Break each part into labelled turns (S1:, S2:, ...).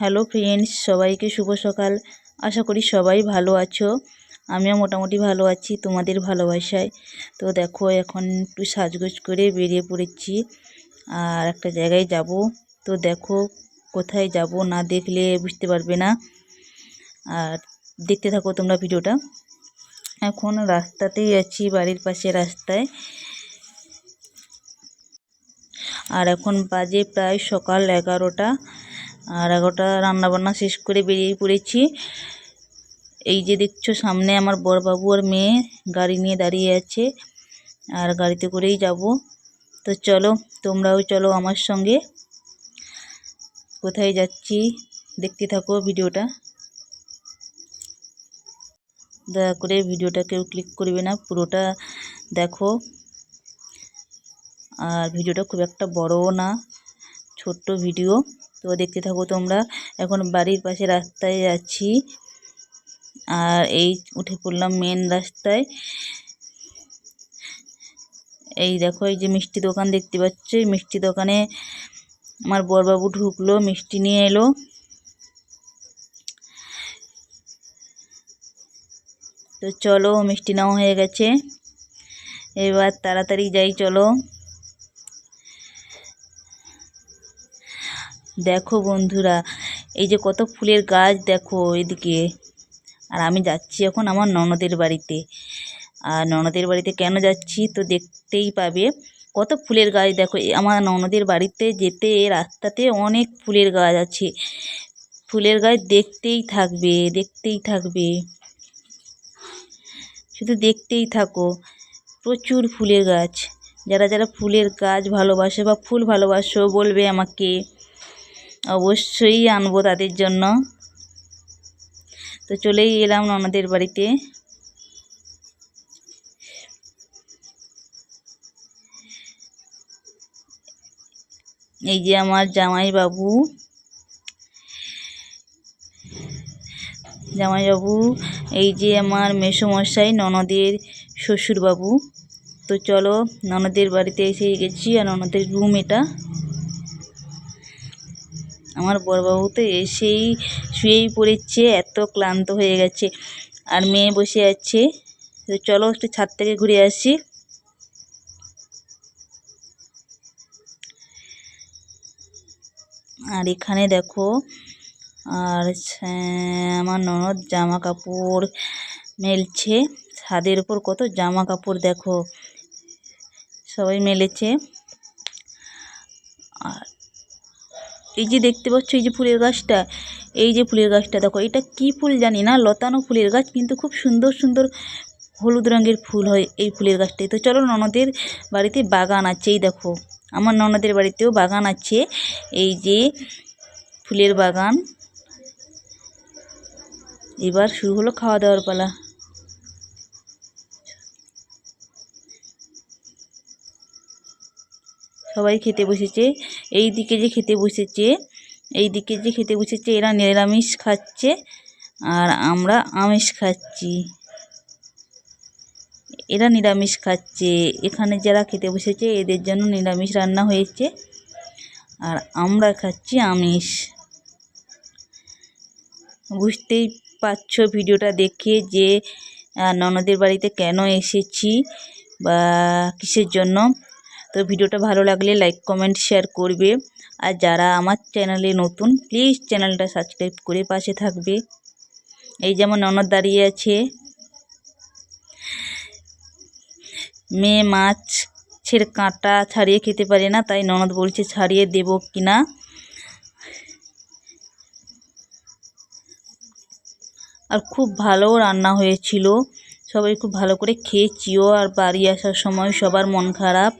S1: Hello friends, সবাইকে শুভ সকাল। আশা করি সবাই ভালো আছো। আমিও মোটামুটি ভালো আছি, তোমাদের ভালোবাসায়। তো দেখো, এখন একটু সাজগোজ করে বেরিয়ে পড়েছি আর একটা জায়গায় যাব। তো দেখো, কোথায় যাব না দেখলে বুঝতে পারবে না। আর দেখতে থাকো তোমরা ভিডিওটা। এখন রাস্তাতেই আছি, বাড়ির পাশে রাস্তায়। আর এখন বাজে প্রায় সকাল এগারোটা। আর এগারোটা রান্নাবান্না শেষ করে বেরিয়ে পড়েছি। এই যে দেখছ, সামনে আমার বরবাবু আর মেয়ে গাড়ি নিয়ে দাঁড়িয়ে আছে, আর গাড়িতে করেই যাব। তো চলো, তোমরাও চলো আমার সঙ্গে। কোথায় যাচ্ছি দেখতে থাকো ভিডিওটা। দয়া করে ভিডিওটা কেউ ক্লিক করবে না, পুরোটা দেখো। আর ভিডিওটা খুব একটা বড়ও না, ছোট্ট ভিডিও। তো দেখতে থাকো তোমরা, এখন বাড়ির পাশে রাস্তায় যাচ্ছি। আর এই উঠে পড়লাম মেন রাস্তায়। এই দেখো, এই যে মিষ্টি দোকান দেখতে পাচ্ছ, এই মিষ্টি দোকানে আমার বরবাবু ঢুকলো, মিষ্টি নিয়ে এলো। তো চলো, মিষ্টি নেওয়া হয়ে গেছে। এবার তাড়াতাড়ি যাই, চলো। দেখো বন্ধুরা, এই যে কত ফুলের গাছ দেখো এদিকে। আর আমি যাচ্ছি এখন আমার ননদের বাড়িতে। আর ননদের বাড়িতে কেন যাচ্ছি তো দেখতেই পাবে। কত ফুলের গাছ দেখো আমার ননদের বাড়িতে যেতে রাস্তাতে অনেক ফুলের গাছ আছে। ফুলের গাছ দেখতেই থাকবে দেখতেই থাকবে। শুধু দেখতেই থাকো, প্রচুর ফুলের গাছ। যারা যারা ফুলের গাছ ভালোবাসে বা ফুল ভালোবাসো বলবে আমাকে। অবশ্যই আনব তাদের জন্য। তো চলেই এলাম ননদের বাড়িতে। এই যে আমার জামাই বাবু জামাইবাবু, এই যে আমার মেসোমশাই ননদের শ্বশুরবাবু। তো চলো ননদের বাড়িতে এসে গেছি আর ননদের রুম এটা। আমার বড়বাবু তো এসেই শুয়েই পড়েছে, এত ক্লান্ত হয়ে গেছে। আর মেয়ে বসে আছে। তো চলো একটু ছাদ থেকে ঘুরে আসি। আর এখানে দেখো, আর আমার ননদ জামা কাপড় মেলছে। ছাদের উপর কত জামা কাপড় দেখো। সবাই মেলেছে। এই যে দেখতে পাচ্ছ, এই যে ফুলের গাছটা, এই যে ফুলের গাছটা, দেখো, এটা কি ফুল জানি না, লতানো ফুলের গাছ, কিন্তু খুব সুন্দর সুন্দর হলুদ রঙের ফুল হয় এই ফুলের গাছটাই তো চলো ননদের বাড়িতে বাগান আছে, এই দেখো, আমার ননদের বাড়িতেও বাগান আছে, এই যে ফুলের বাগান। এবার শুরু হলো খাওয়া দাওয়ার পালা। সবাই খেতে বসেছে। এই দিকে যে খেতে বসেছে এই দিকে যে খেতে বসেছে, এরা নিরামিষ খাচ্ছে আর আমরা আমিষ খাচ্ছি। এরা নিরামিষ খাচ্ছে। এখানে যারা খেতে বসেছে, এদের জন্য নিরামিষ রান্না হয়েছে আর আমরা খাচ্ছি আমিষ। বুঝতেই পারছ ভিডিওটা দেখে যে ননদের বাড়িতে কেন এসেছি বা কিসের জন্য? তো ভিডিওটা ভালো লাগলে লাইক কমেন্ট শেয়ার করবে। আর যারা আমার চ্যানেলে নতুন প্লিজ চ্যানেলটা সাবস্ক্রাইব করে পাশে থাকবে। এই যেমন ননদ দাঁড়িয়ে আছে। মেয়ে মাছ ছেড়ে কাঁটা ছাড়িয়ে খেতে পারে না, তাই ননদ বলছে ছাড়িয়ে দেব কিনা। আর খুব ভালো রান্না হয়েছিল। সবাই খুব ভালো করে খেয়েছিও আর বাড়ি আসার সময় সবার মন খারাপ।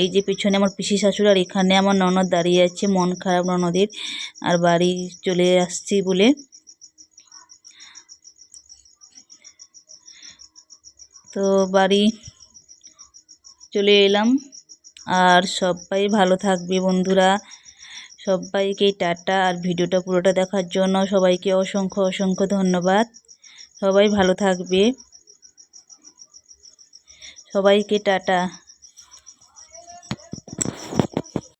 S1: এই যে পিছনে আমার পিসি শাশুড় আর এখানে আমার ননদ দাঁড়িয়ে আছে, মন খারাপ ননদের। আর বাড়ি চলে আসছি বলে। তো বাড়ি চলে এলাম। আর সবাই ভালো থাকবে বন্ধুরা। সবাইকে টাটা। আর ভিডিওটা পুরোটা দেখার জন্য সবাইকে অসংখ্য অসংখ্য ধন্যবাদ। সবাই ভালো থাকবে। সবাইকে টাটা।